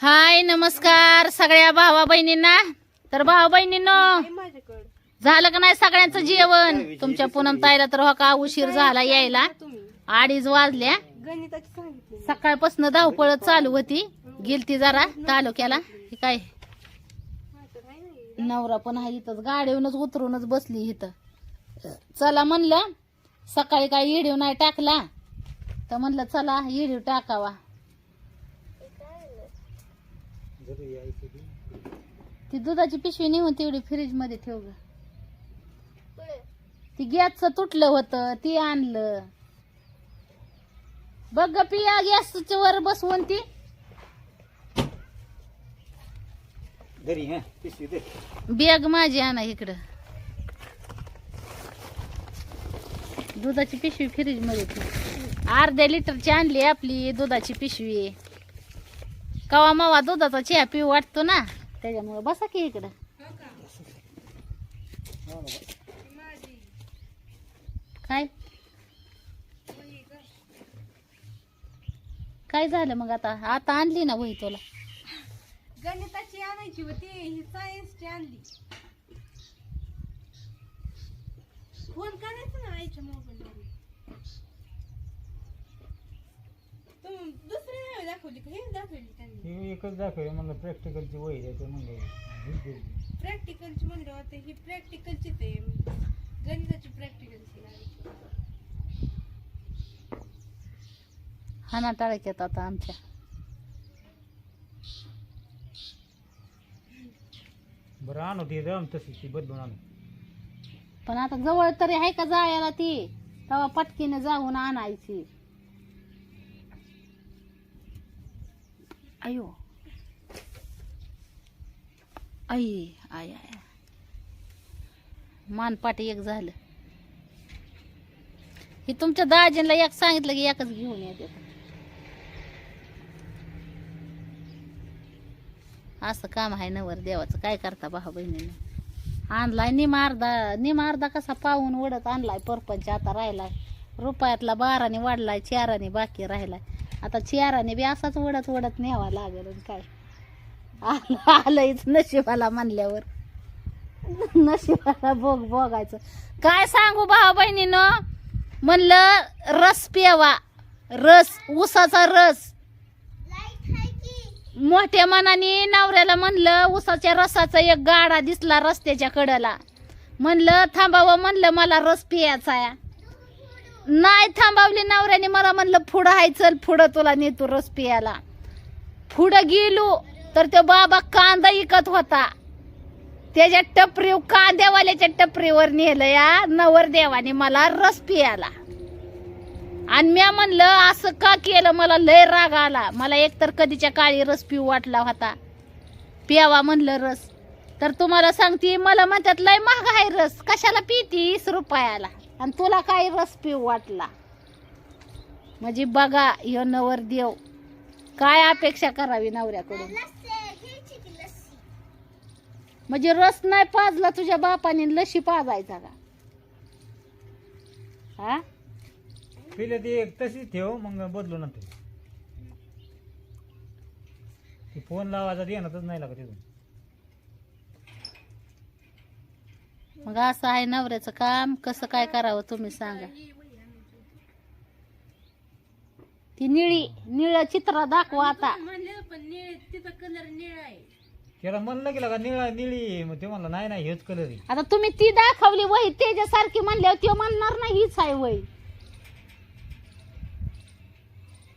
हाय नमस्कार सगळ्या भावा बहिणींना तर भावा बहिणींनो झालं का नाही सगळ्यांचं जेवण? तुमच्या पूनम ताईला तर हो का उशीर झाला यायला. अडीच वाजल्या. सकाळपासून धावपळत चालू होती. गेलती जरा तालुक्याला. काय? नवरा पण आहे इथंच. गाडीवरूनच उतरूनच बसली इथं. चला म्हणलं सकाळी काय इडीव नाही टाकला. तर म्हणलं चला इडीव टाकावा. ती दुधाची पिशवी नेऊन तेवढी फ्रीजमध्ये ठेव ग. ती गॅसचं तुटलं होतं ती आणलं. बघ ग पिया गॅसच्या वर बसवून ती. बॅग माझी आणा इकडं. दुधाची पिशवी फ्रीजमध्ये अर्ध्या लिटरची आणली आपली दुधाची पिशवी. कवा मावा दुधाचा चहा पिऊ वाटतो ना त्याच्यामुळे बसा की इकडं. काय? काय झालं मग आता? आता आणली ना वही तुला? गणिताची आणायची होती ही सायन्सची आणली. फोन करायचं ना आईच्या मोबाईल तुम्ही दुसरी नाही दाखवली का? हेच दाखवली त्यांनी. हे एकच दाखवलं म्हणलं प्रॅक्टिकलची वही द्यायचं म्हणलं. प्रॅक्टिकलची म्हणलं होते ही प्रॅक्टिकलचीच आहे. गणिताची प्रॅक्टिकलची नाही हाना टाळक्यात आता आमच्या. बरं आणू ती जाऊन तशी ती बदलून आणू. पण आता जवळ तरी आहे का जायला ती? तेव्हा पटकीने जाऊन आणायची. अयो आई आय आय मानपाटी एक झालं. हे तुमच्या दाजींला एक सांगितलं की एकच घेऊन येते असं काम आहे नवर देवाचं. काय करता भाऊ बहिणीने? आणलाय निमारदा निमारदा कसा पाहून ओढत आणलाय परपंच. आता राहिलाय. रुपयातला बाराने वाढलाय चाराने बाकी राहिलाय. आता चेहराने बी असाच ओढत ओढत न्यावा लागेल काय? आलं नशिबाला म्हणल्यावर. नशिबाला भोग भोगायचं. काय सांगू भाऊ बहिणीनं? म्हणलं रस प्यावा. रस ऊसाचा रस. मोठ्या मनाने नवऱ्याला म्हणलं उसाच्या रसाचा एक गाडा दिसला रस्त्याच्या कडेला. म्हणलं थांबावं म्हणलं मला रस पियाचा आहे. नाही थांबावली नवऱ्याने मला म्हणलं पुढं हाय चल पुढं तुला नेतो रस पियाला. पुढं गेलो तर तो बाबा कांदा इकत होता. त्याच्या टपरीव कांद्यावाल्याच्या टपरीवर नेलं या नवरदेवाने मला रस पियाला. आणि म्या म्हणलं असं का केलं? मला लय राग आला. मला एकतर कधीच्या काळी रस पिऊ वाटला होता. प्यावा म्हणलं रस. तर तुम्हाला सांगते मला म्हणतात लय महाग आहे रस. कशाला पिती रुपयाला? आणि तुला काय रस पिऊ वाटला. म्हणजे बघा ह्यो नवर देव काय अपेक्षा करावी नवऱ्याकडून? म्हणजे रस नाही पाजला तुझ्या बापाने लशी पाजायचा का? हा? पिले ती एक तशीच ठेव मग बदलू नंतर. फोन लावायचा येणारच नाही लागत तिथून मग असं आहे नवऱ्याचं काम. कसं काय करावं तुम्ही सांगा. ती निळी निळ चित्र दाखवा आता. म्हणलं पण निळ तिचा कलर निळा आहे. त्याला म्हणलं गेलं का निळा निळी. मग ते म्हणलं नाही नाही हेच कलर आहे. आता तुम्ही ती दाखवली वही त्याच्यासारखी म्हणल्यावर तो म्हणणार नाही हीच आहे वही.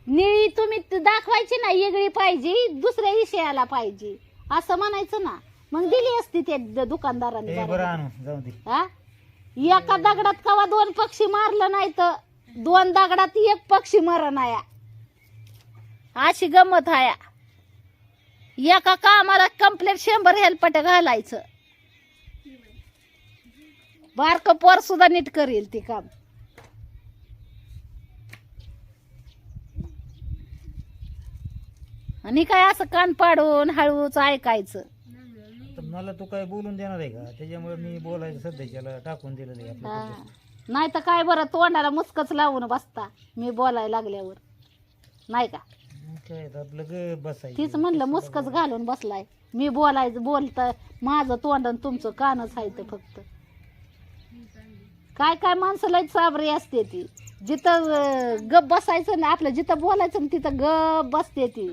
निळी तुम्ही ती दाखवायची ना वेगळी पाहिजे दुसऱ्या विषयाला पाहिजे. असं म्हणायचं ना. मग दिली असती द- दुकानदाराने ते बरं जरा. आणू जाऊ दे. हा? एका दगडात कवा दोन पक्षी मारलं नाही तर? दोन दगडात एक पक्षी मरण आया. अशी गमत आया. एका कामाला कंप्लीट शंभर हेल्पट घालायचं. बारक पोर सुद्धा नीट करेल ते काम. आणि काय असं कान पाडून हळूच ऐकायचं. मला तू काय बोलून देणार आहे का? त्याच्यामुळे मी बोलायचं सध्याच्याला टाकून दिलेलं आहे आपल्या हा. पद्धतीत. नाही तर काय बरं तोंडाला मुसकच लावून बसता मी बोलायला लागल्यावर. नाही का? काय तर आपलं ग बसायचं. तीच म्हणलं मुस्कच घालून बसलाय. मी बोलायचं बोलत माझं तोंड आणि तुमचं कानच आहे ते फक्त. काय काय माणसं लय चाबरी असते ती. जिथं अं, गप बसायचं ना आपलं जिथं बोलायचं ना तिथं गप बसते ती.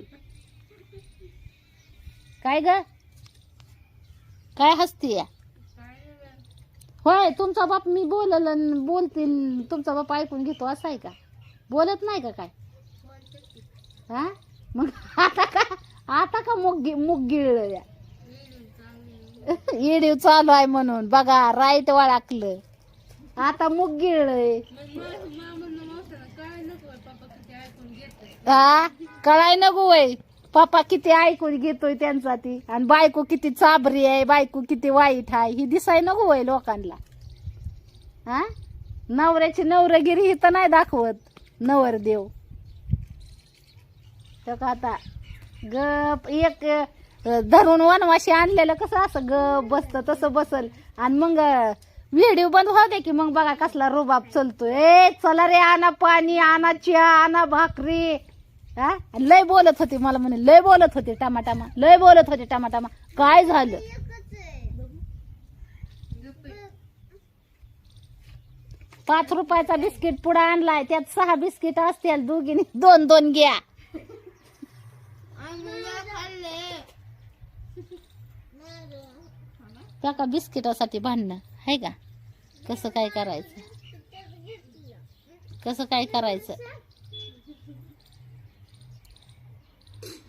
काय ग? काय हसती या होय तुमचा बाप मी बोलल बोलतील तुमचा बाप ऐकून घेतो असं आहे का? बोलत नाही का काय? हा? मग आता का आता का मुग मुग गिळलं या? येडीव चालू आहे म्हणून बघा राईट वळाकलं आता मुग गिळलंय. हा कळाय नको वय पप्पा किती ऐकून घेतोय त्यांचा ती. आणि बायको किती चाबरी आहे बायको किती वाईट आहे ही दिसाय नको वय लोकांना. हा? नवऱ्याची नवरगिरी ही तर नाही दाखवत नवरदेव तर का आता गप एक धरून वनवाशी आणलेलं कसं असं गप बसतं तसं बसल. आणि मग व्हिडिओ बंद होऊ दे की मग बघा कसला रुबाब चलतोय. चला रे आणा पाणी आणा चहा आणा भाकरी. हा? लय बोलत होती मला म्हणे लय बोलत होते टमाटामा लय बोलत होते टमाटामा. काय झालं? पाच रुपयाचा बिस्किट पुडा आणलाय त्यात सहा बिस्किट असतील दोघींनी दोन दोन घ्या. त्या का बिस्किटासाठी भांडणं आहे का? कसं काय करायचं? कसं काय करायचं?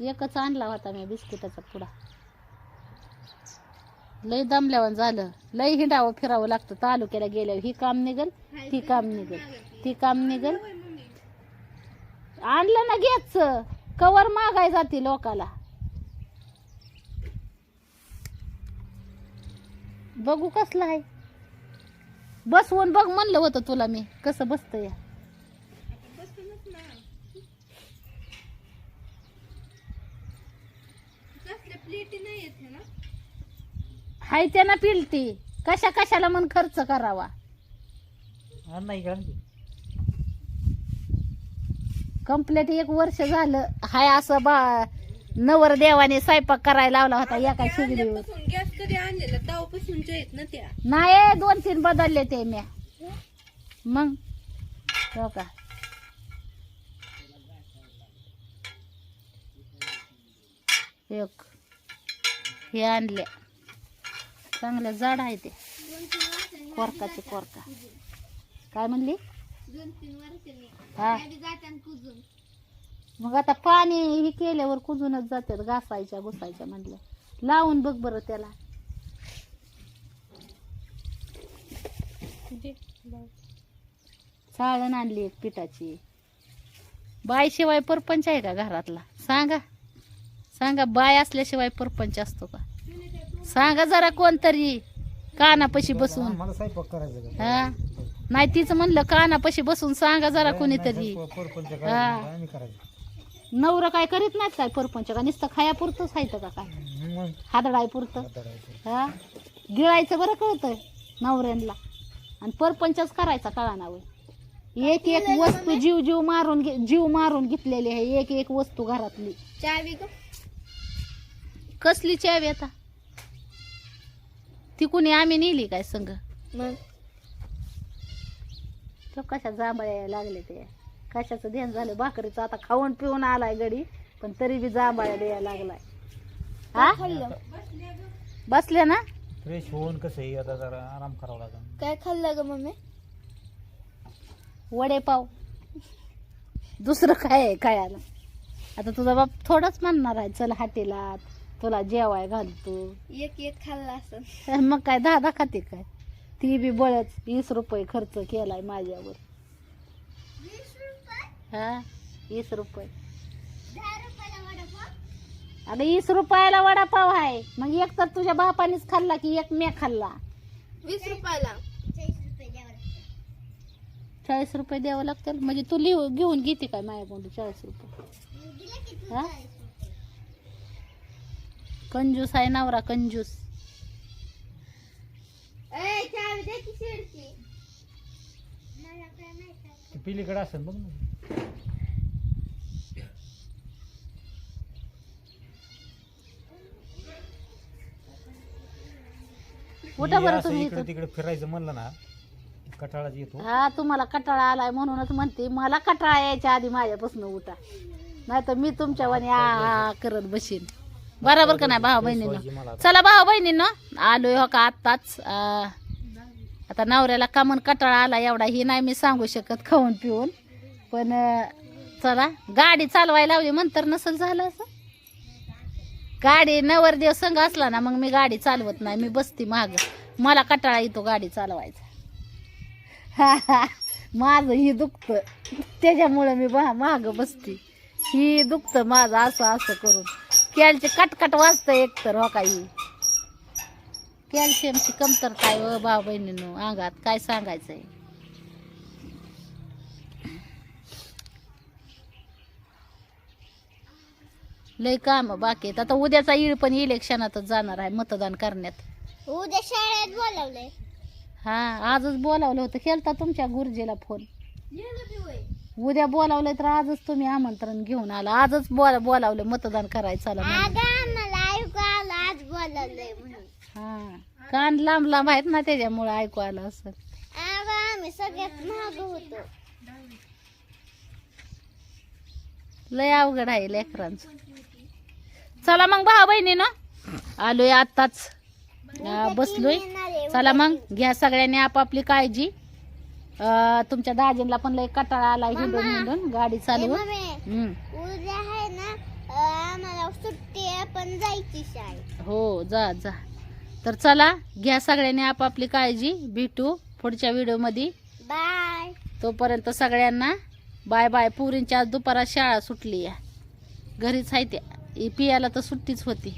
एकच आणला होता मी बिस्किटाचा पुडा. लय दमल्यावर झालं. लय हिंडावं फिरावं लागतं. तालुक्याला गेल्यावर ही काम निघल ती काम निघल ती काम निघल. आणलं ना घेच कवर मागाय जाते लोकाला. बघू कसलं आहे. बसवून बघ म्हणलं होतं तुला मी. कसं बसत या कसल्या प्लेटी नाही येत ना हाय त्यानं पिलती. कशा कशाला मन खर्च करावा? नाही का? कंप्लीट एक वर्ष झालं. हाय असं बा नवर देवाने स्वयंपाक करायला लावला होता एका शिगडीवर. पासून गॅस कधी आणलेला? तावपासूनच्या आहेत ना त्या. नाही दोन तीन बदलले ते म्या. मग? हो का? एक. हे आणले. चांगलं जाड आहे ते. कोरकाचे कोरका. काय म्हणली? हा. मग आता पाणी हे केल्यावर कुजूनच जातात घासायच्या घुसायच्या म्हणलं. लावून बघ बरं त्याला. चाळण आणली एक पिठाची. बायशिवाय परपंच आहे का घरातला? सांगा. सांगा बाय असल्याशिवाय परपंच असतो का? सांगा जरा कोणतरी कानापाशी बसून. मला स्वयंपाक करायचं का? हा? नाही तिचं म्हणलं कानापाशी बसून सांगा जरा कोणीतरी. हा. नवरं काय करीत नाहीत काय परपंच का? नुसतं खायापुरतंच आहे का काय? मग? हादडाय पुरतं करायचं हा? गिळायचं बरं कळतंय नवऱ्यांना. आणि परपंचच करायचा कळानावं एक एक वस्तू जीव जीव मारून घे- जीव मारून घेतलेली आहे. एक एक वस्तू घरातली. चावी कसली चावी आता? ती कुणी आम्ही नेली काय संग? मग? तो कशा जांभळ्या लागले ते? कशाचं ध्यान झालं? भाकरीचं आता खाऊन पिऊन आलाय गडी पण तरी बी जांभळ्या द्यायला लागलाय. हा? बसले ना? फ्रेश होऊन कसं आहे? आता जरा आराम करावा लागेल. काय खाल्लं ग मम्मी? वडेपाव. दुसरं काय आहे खायला? आता तुझा बाप थोडंच म्हणणार आहे चल हाटेला तुला जेवाय घालतो. एक एक खाल्ला असं. मग काय दहा दहा खाते काय? ती बी बळच वीस रुपये खर्च केलाय माझ्यावर. हा वीस रुपये. अगं वीस रुपयाला वडापाव आहे मग एक तर तुझ्या बापानेच खाल्ला की एक मी खाल्ला? वीस रुपयाला. चाळीस रुपये द्यावं लागतील? म्हणजे तू लिहू घेऊन घेते काय माझ्याकडून चाळीस रुपये? हा? कंजूस आहे नवरा कंजूस. पिलीकडे असेल बघ ना. उठा बरं तुम्ही तिकडे फिरायचं म्हणलं ना कटाळाच येतो. हा तुम्हाला कटाळा आलाय म्हणूनच म्हणते मला कटाळा यायच्या आधी माझ्यापासून उठा. नाही तर मी तुमच्यावानी आ आ करत बसेन. बरोबर का नाही भाऊ बहिणीनं. चला भाऊ बहिणीनं आलोय हो का आत्ताच. आता नवऱ्याला कामन कटाळा आला एवढा ही नाही मी सांगू शकत खाऊन पिऊन. पण चला गाडी चालवायला लावली म्हणतर नसल झालं असं. गाडी नवरदेव संघ असला ना मग मी गाडी चालवत नाही मी बसती माग. मला कटाळा येतो गाडी चालवायचा. माझं ही दुखतं. त्याच्यामुळं मी बा माग बसती. ही दुखतं माझं असं असं करून. कॅलचे कटकट वाजतं एक तर हो काही. कॅल्शियमची कमतरता आहे व भाऊ बहिणीनं. अंगात काय सांगायचंय? लय काम बाकी आहेत. आता उद्याचा येळ पण इलेक्शनातच जाणार आहे मतदान करण्यात. उद्या शाळेत बोलावलंय. हा आजच बोलावलं होतं. केलता तुमच्या गुरुजीला फोन. उद्या बोलावलंय तर आजच तुम्ही आमंत्रण घेऊन आला. आजच बोला बोलावलं मतदान करायचं म्हणून. आलं आज बोलावलंय म्हणून. हा. कान लांब लांब आहेत ना त्याच्यामुळे ऐकू आलं असं. आम्ही सगळ्यात महाग होतो. लय अवघड आहे लेकरांचं. चला मग भाऊ बहिणीनं. आलोय आत्ताच. अं, बसलोय. चला मग घ्या सगळ्यांनी आपापली काळजी. तुमच्या दाजींला पण लय कटाळा आला हिंडून हिंडून गाडी चालवून हम्म. उद्या आहे ना अं, आम्हाला सुट्टी आहे पण जायची शाळेत. हो जा जा. तर चला घ्या सगळ्यांनी आपापली काळजी. भेटू पुढच्या व्हिडिओमध्ये. बाय. तोपर्यंत सगळ्यांना बाय बाय. पुरींच्या आज दुपारात शाळा सुटली या घरीच आहे त्या. पियाला तर सुट्टीच होती.